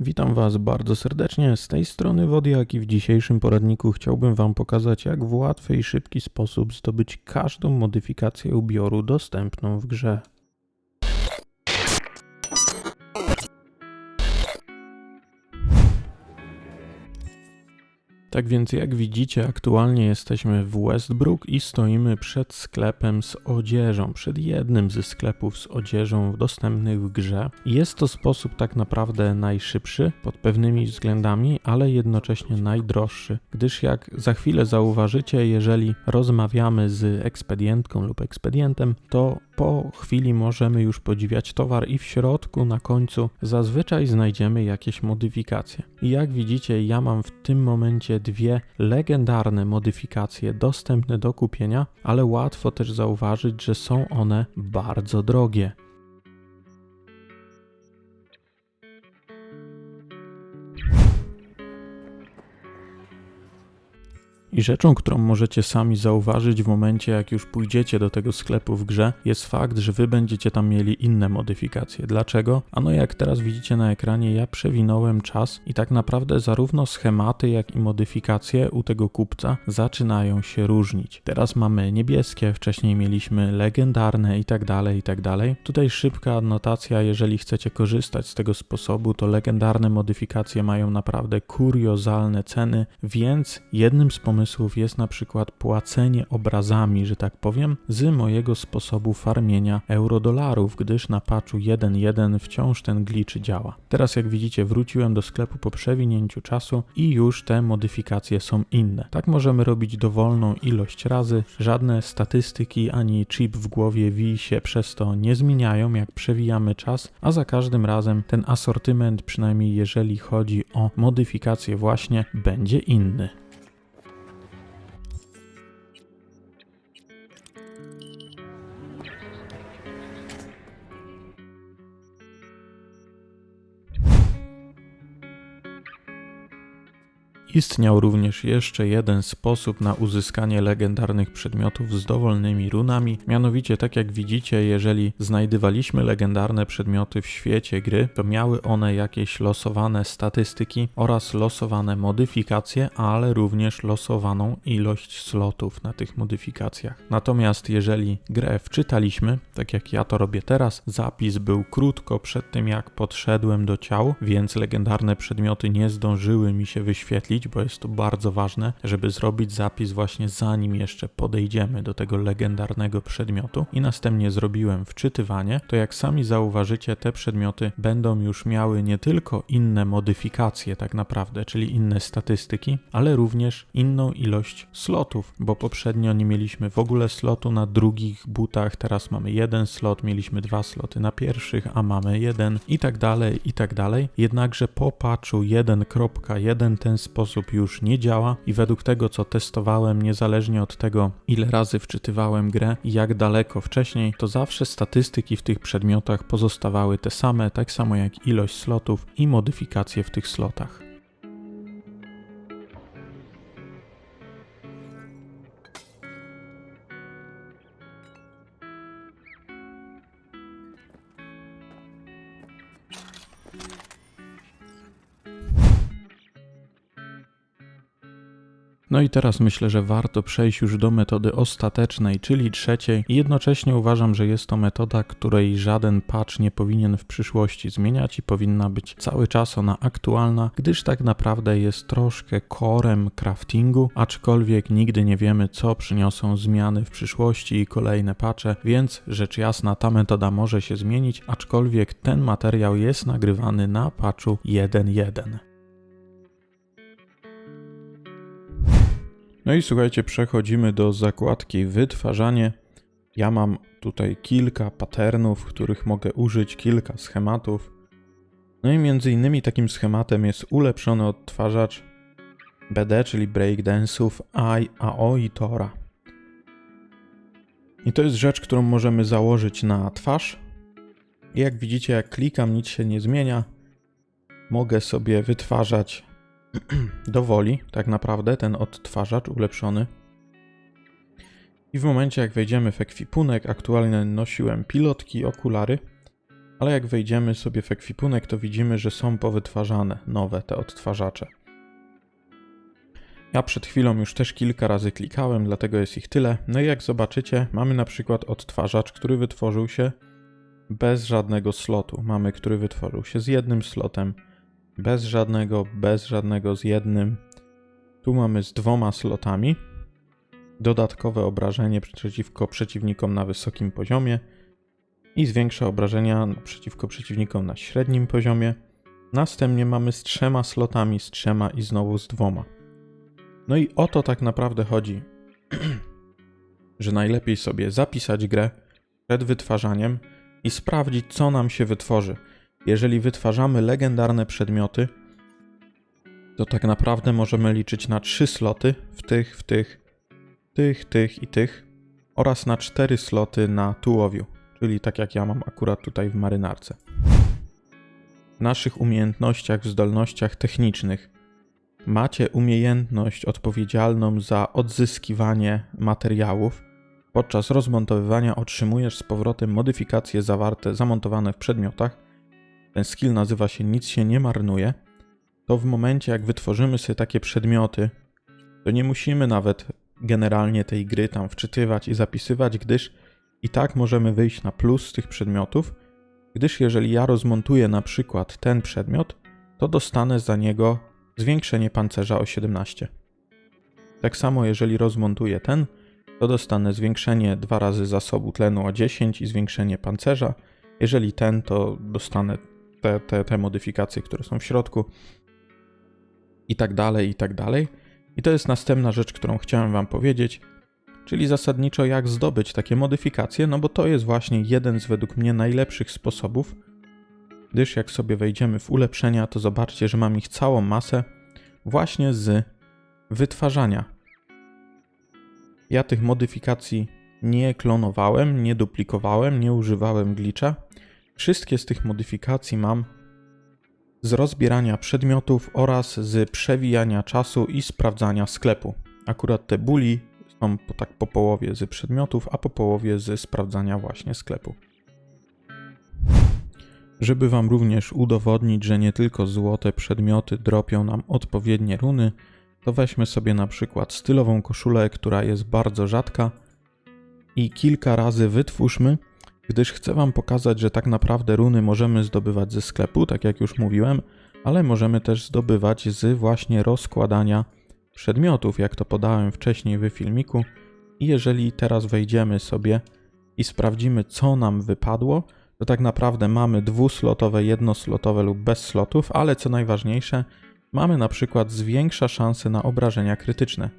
Witam Was bardzo serdecznie. Z tej strony Wodiak i w dzisiejszym poradniku chciałbym Wam pokazać, jak w łatwy i szybki sposób zdobyć każdą modyfikację ubioru dostępną w grze. Tak więc jak widzicie, aktualnie jesteśmy w Westbrook i stoimy przed sklepem z odzieżą, przed jednym ze sklepów z odzieżą dostępnych w grze. Jest to sposób tak naprawdę najszybszy pod pewnymi względami, ale jednocześnie najdroższy, gdyż jak za chwilę zauważycie, jeżeli rozmawiamy z ekspedientką lub ekspedientem, to po chwili możemy już podziwiać towar i w środku na końcu zazwyczaj znajdziemy jakieś modyfikacje. I jak widzicie, ja mam w tym momencie dwie legendarne modyfikacje dostępne do kupienia, ale łatwo też zauważyć, że są one bardzo drogie. I rzeczą, którą możecie sami zauważyć w momencie, jak już pójdziecie do tego sklepu w grze, jest fakt, że wy będziecie tam mieli inne modyfikacje. Dlaczego? Ano jak teraz widzicie na ekranie, ja przewinąłem czas i tak naprawdę zarówno schematy, jak i modyfikacje u tego kupca zaczynają się różnić. Teraz mamy niebieskie, wcześniej mieliśmy legendarne i tak dalej, i tak dalej. Tutaj szybka adnotacja, jeżeli chcecie korzystać z tego sposobu, to legendarne modyfikacje mają naprawdę kuriozalne ceny, więc jednym z pomysłów jest na przykład płacenie obrazami, że tak powiem, z mojego sposobu farmienia eurodolarów, gdyż na patchu 1.1 wciąż ten glitch działa. Teraz jak widzicie wróciłem do sklepu po przewinięciu czasu i już te modyfikacje są inne. Tak możemy robić dowolną ilość razy, żadne statystyki ani chip w głowie Wii się przez to nie zmieniają jak przewijamy czas, a za każdym razem ten asortyment, przynajmniej jeżeli chodzi o modyfikacje właśnie, będzie inny. Istniał również jeszcze jeden sposób na uzyskanie legendarnych przedmiotów z dowolnymi runami, mianowicie tak jak widzicie, jeżeli znajdywaliśmy legendarne przedmioty w świecie gry, to miały one jakieś losowane statystyki oraz losowane modyfikacje, ale również losowaną ilość slotów na tych modyfikacjach. Natomiast jeżeli grę wczytaliśmy, tak jak ja to robię teraz, zapis był krótko przed tym jak podszedłem do ciał, więc legendarne przedmioty nie zdążyły mi się wyświetlić, bo jest to bardzo ważne, żeby zrobić zapis właśnie zanim jeszcze podejdziemy do tego legendarnego przedmiotu i następnie zrobiłem wczytywanie, to jak sami zauważycie, te przedmioty będą już miały nie tylko inne modyfikacje tak naprawdę, czyli inne statystyki, ale również inną ilość slotów, bo poprzednio nie mieliśmy w ogóle slotu na drugich butach, teraz mamy jeden slot, mieliśmy dwa sloty na pierwszych, a mamy jeden i tak dalej, i tak dalej. Jednakże po patchu 1.1 ten sposób już nie działa i według tego, co testowałem, niezależnie od tego, ile razy wczytywałem grę i jak daleko wcześniej, to zawsze statystyki w tych przedmiotach pozostawały te same, tak samo jak ilość slotów i modyfikacje w tych slotach. No i teraz myślę, że warto przejść już do metody ostatecznej, czyli trzeciej. I jednocześnie uważam, że jest to metoda, której żaden patch nie powinien w przyszłości zmieniać i powinna być cały czas ona aktualna, gdyż tak naprawdę jest troszkę korem craftingu, aczkolwiek nigdy nie wiemy, co przyniosą zmiany w przyszłości i kolejne patche, więc rzecz jasna ta metoda może się zmienić, aczkolwiek ten materiał jest nagrywany na patchu 1.1. No i słuchajcie, przechodzimy do zakładki wytwarzanie. Ja mam tutaj kilka patternów, których mogę użyć, kilka schematów. No i między innymi takim schematem jest ulepszony odtwarzacz BD, czyli Breakdance'ów AI, AO i Tora. I to jest rzecz, którą możemy założyć na twarz. I jak widzicie, jak klikam, nic się nie zmienia. Mogę sobie wytwarzać do woli, tak naprawdę, ten odtwarzacz ulepszony. I w momencie, jak wejdziemy w ekwipunek, aktualnie nosiłem pilotki, okulary. ale jak wejdziemy sobie w ekwipunek, to widzimy, że są powytwarzane nowe te odtwarzacze. Ja przed chwilą już też kilka razy klikałem, dlatego jest ich tyle. No i jak zobaczycie, mamy na przykład odtwarzacz, który wytworzył się bez żadnego slotu. Mamy, który wytworzył się z jednym slotem, bez żadnego, bez żadnego, z jednym. Tu mamy z dwoma slotami. Dodatkowe obrażenie przeciwko przeciwnikom na wysokim poziomie i zwiększa obrażenia przeciwko przeciwnikom na średnim poziomie. Następnie mamy z trzema slotami, z trzema i znowu z dwoma. No i o to tak naprawdę chodzi, że najlepiej sobie zapisać grę przed wytwarzaniem i sprawdzić, co nam się wytworzy. Jeżeli wytwarzamy legendarne przedmioty, to tak naprawdę możemy liczyć na trzy sloty w tych, w tych, tych, tych i tych oraz na cztery sloty na tułowiu, czyli tak jak ja mam akurat tutaj w marynarce. W naszych umiejętnościach, w zdolnościach technicznych macie umiejętność odpowiedzialną za odzyskiwanie materiałów. Podczas rozmontowywania otrzymujesz z powrotem modyfikacje zawarte, zamontowane w przedmiotach. Ten skill nazywa się Nic się nie marnuje. To w momencie, jak wytworzymy sobie takie przedmioty, to nie musimy nawet generalnie tej gry tam wczytywać i zapisywać, gdyż i tak możemy wyjść na plus z tych przedmiotów, gdyż jeżeli ja rozmontuję na przykład ten przedmiot, to dostanę za niego zwiększenie pancerza o 17. Tak samo jeżeli rozmontuję ten, to dostanę zwiększenie dwa razy zasobu tlenu o 10 i zwiększenie pancerza. Jeżeli ten, to dostanę te, te, te modyfikacje, które są w środku i tak dalej, i tak dalej. I to jest następna rzecz, którą chciałem Wam powiedzieć, czyli zasadniczo jak zdobyć takie modyfikacje, no bo to jest właśnie jeden z według mnie najlepszych sposobów, gdyż jak sobie wejdziemy w ulepszenia, to zobaczcie, że mam ich całą masę właśnie z wytwarzania. Ja tych modyfikacji nie klonowałem, nie duplikowałem, nie używałem glitcha. Wszystkie z tych modyfikacji mam z rozbierania przedmiotów oraz z przewijania czasu i sprawdzania sklepu. Akurat te buli są po, tak po połowie z przedmiotów, a po połowie z sprawdzania właśnie sklepu. Żeby Wam również udowodnić, że nie tylko złote przedmioty dropią nam odpowiednie runy, to weźmy sobie na przykład stylową koszulę, która jest bardzo rzadka i kilka razy wytwórzmy, gdyż chcę Wam pokazać, że tak naprawdę runy możemy zdobywać ze sklepu, tak jak już mówiłem, ale możemy też zdobywać z właśnie rozkładania przedmiotów, jak to podałem wcześniej w filmiku. I jeżeli teraz wejdziemy sobie i sprawdzimy, co nam wypadło, to tak naprawdę mamy dwuslotowe, jednoslotowe lub bez slotów, ale co najważniejsze, mamy na przykład zwiększa szanse na obrażenia krytyczne.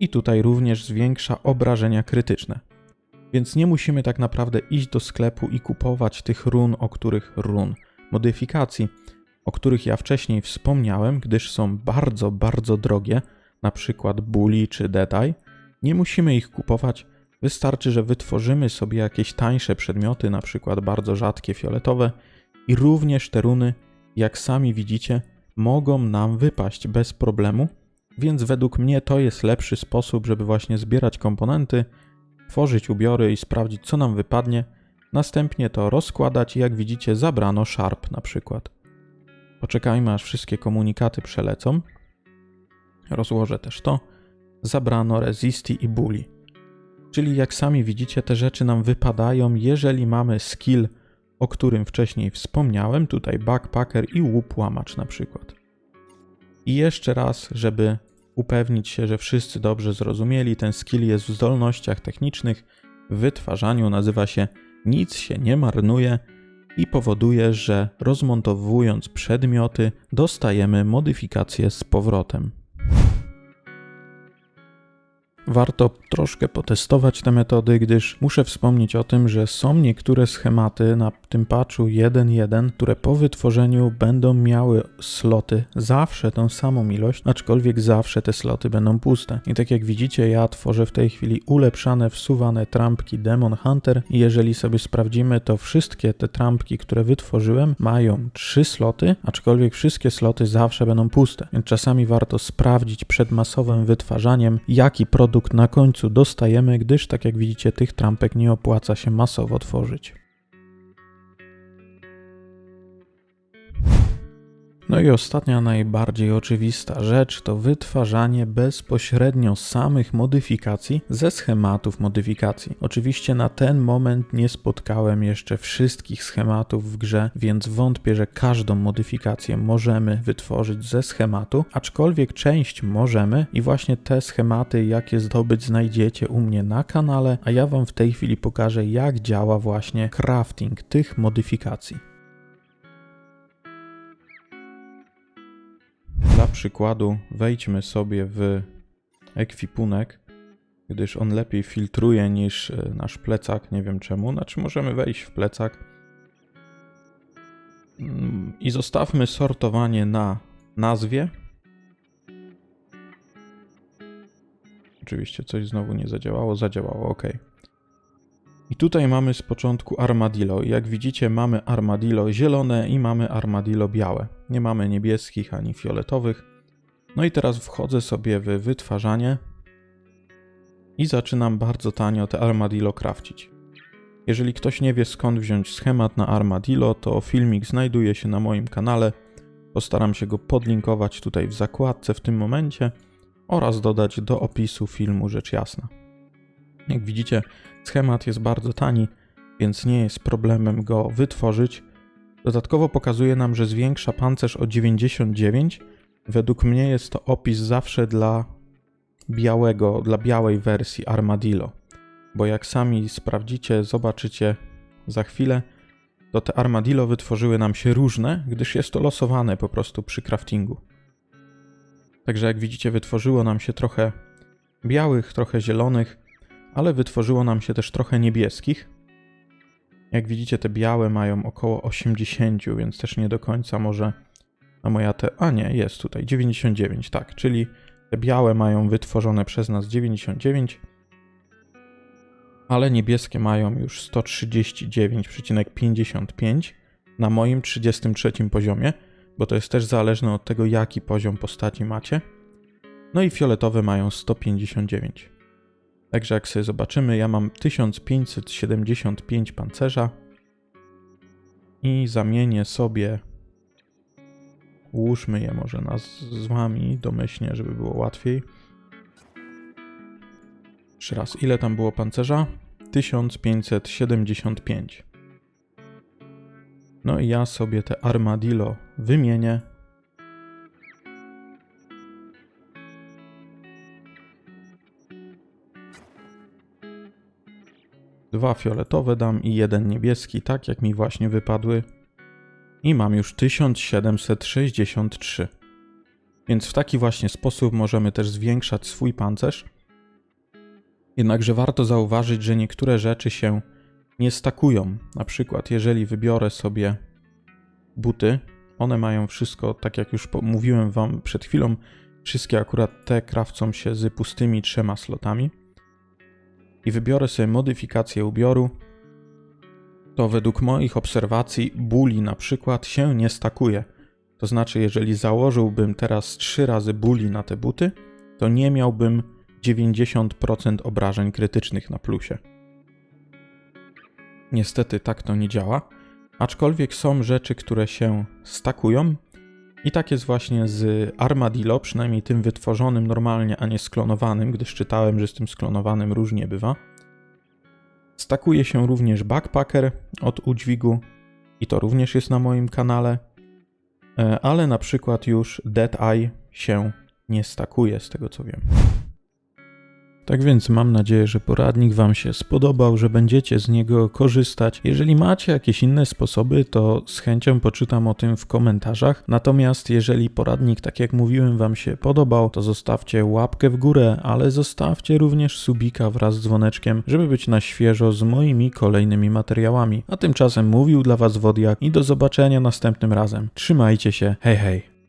I tutaj również zwiększa obrażenia krytyczne. Więc nie musimy tak naprawdę iść do sklepu i kupować tych run, o których run, modyfikacji, o których ja wcześniej wspomniałem, gdyż są bardzo, bardzo drogie, na przykład Bully czy Deadeye. Nie musimy ich kupować, Wystarczy, że wytworzymy sobie jakieś tańsze przedmioty, na przykład bardzo rzadkie fioletowe i również te runy, jak sami widzicie, mogą nam wypaść bez problemu, więc według mnie to jest lepszy sposób, żeby właśnie zbierać komponenty, tworzyć ubiory i sprawdzić co nam wypadnie, następnie to rozkładać i jak widzicie zabrano Sharp na przykład. Poczekajmy aż wszystkie komunikaty przelecą. Rozłożę też to. Zabrano Resisti i Bully. Czyli jak sami widzicie, te rzeczy nam wypadają, jeżeli mamy skill, o którym wcześniej wspomniałem, tutaj backpacker i łup łamacz na przykład. I jeszcze raz, żeby upewnić się, że wszyscy dobrze zrozumieli, ten skill jest w zdolnościach technicznych, w wytwarzaniu nazywa się nic się nie marnuje i powoduje, że rozmontowując przedmioty dostajemy modyfikacje z powrotem. Warto troszkę potestować te metody, gdyż muszę wspomnieć o tym, że są niektóre schematy na tym patchu 1.1, które po wytworzeniu będą miały sloty zawsze tą samą ilość, aczkolwiek zawsze te sloty będą puste. I tak jak widzicie, ja tworzę w tej chwili ulepszane, wsuwane trampki Demon Hunter i jeżeli sobie sprawdzimy, to wszystkie te trampki, które wytworzyłem, mają 3 sloty, aczkolwiek wszystkie sloty zawsze będą puste. Więc czasami warto sprawdzić przed masowym wytwarzaniem, jaki produkt na końcu dostajemy, gdyż tak jak widzicie tych trampek nie opłaca się masowo tworzyć. No i ostatnia, najbardziej oczywista rzecz to wytwarzanie bezpośrednio samych modyfikacji ze schematów modyfikacji. Oczywiście na ten moment nie spotkałem jeszcze wszystkich schematów w grze, więc wątpię, że każdą modyfikację możemy wytworzyć ze schematu, aczkolwiek część możemy i właśnie te schematy, jakie zdobyć, znajdziecie u mnie na kanale, a ja Wam w tej chwili pokażę, jak działa właśnie crafting tych modyfikacji. Dla przykładu wejdźmy sobie w ekwipunek, gdyż on lepiej filtruje niż e, nasz plecak, nie wiem czemu. Znaczy możemy wejść w plecak Mm, i zostawmy sortowanie na nazwie. Oczywiście coś znowu nie zadziałało, zadziałało, ok. I tutaj mamy z początku armadillo. Jak widzicie, mamy armadillo zielone i mamy armadillo białe. Nie mamy niebieskich ani fioletowych. No i teraz wchodzę sobie w wytwarzanie i zaczynam bardzo tanio te armadillo crafcić. Jeżeli ktoś nie wie skąd wziąć schemat na armadillo, to filmik znajduje się na moim kanale. Postaram się go podlinkować tutaj w zakładce w tym momencie oraz dodać do opisu filmu rzecz jasna. Jak widzicie, schemat jest bardzo tani, więc nie jest problemem go wytworzyć. Dodatkowo pokazuje nam, że zwiększa pancerz o 99. Według mnie jest to opis zawsze dla białego, dla białej wersji Armadillo. Bo jak sami sprawdzicie, zobaczycie za chwilę, to te Armadillo wytworzyły nam się różne, gdyż jest to losowane po prostu przy craftingu. Także jak widzicie, wytworzyło nam się trochę białych, trochę zielonych, ale wytworzyło nam się też trochę niebieskich. Jak widzicie, te białe mają około 80, więc też nie do końca może. A moja te. A nie, jest tutaj 99, tak. Czyli te białe mają wytworzone przez nas 99, ale niebieskie mają już 139,55 na moim 33 poziomie, bo to jest też zależne od tego, jaki poziom postaci macie. No i fioletowe mają 159. Także jak sobie zobaczymy, ja mam 1575 pancerza i zamienię sobie, ułóżmy je może nazwami domyślnie, żeby było łatwiej. Jeszcze raz, ile tam było pancerza? 1575. No i ja sobie te armadillo wymienię. Dwa fioletowe dam i jeden niebieski, tak jak mi właśnie wypadły. I mam już 1763. Więc w taki właśnie sposób możemy też zwiększać swój pancerz. Jednakże warto zauważyć, że niektóre rzeczy się nie stakują. Na przykład, jeżeli wybiorę sobie buty, one mają wszystko, tak jak już mówiłem Wam przed chwilą, wszystkie akurat te krawcą się z pustymi trzema slotami. I wybiorę sobie modyfikację ubioru, to według moich obserwacji buli na przykład się nie stakuje. To znaczy, jeżeli założyłbym teraz trzy razy buli na te buty, to nie miałbym 90% obrażeń krytycznych na plusie. Niestety tak to nie działa, aczkolwiek są rzeczy, które się stakują i tak jest właśnie z Armadillo, przynajmniej tym wytworzonym normalnie, a nie sklonowanym, gdyż czytałem, że z tym sklonowanym różnie bywa. Stakuje się również Backpacker od udźwigu i to również jest na moim kanale, e, ale na przykład już Dead Eye się nie stakuje, z tego co wiem. Tak więc mam nadzieję, że poradnik Wam się spodobał, że będziecie z niego korzystać. Jeżeli macie jakieś inne sposoby, to z chęcią poczytam o tym w komentarzach. Natomiast jeżeli poradnik, tak jak mówiłem, Wam się podobał, to zostawcie łapkę w górę, ale zostawcie również subika wraz z dzwoneczkiem, żeby być na świeżo z moimi kolejnymi materiałami. A tymczasem mówił dla Was Wodiak i do zobaczenia następnym razem. Trzymajcie się, hej hej!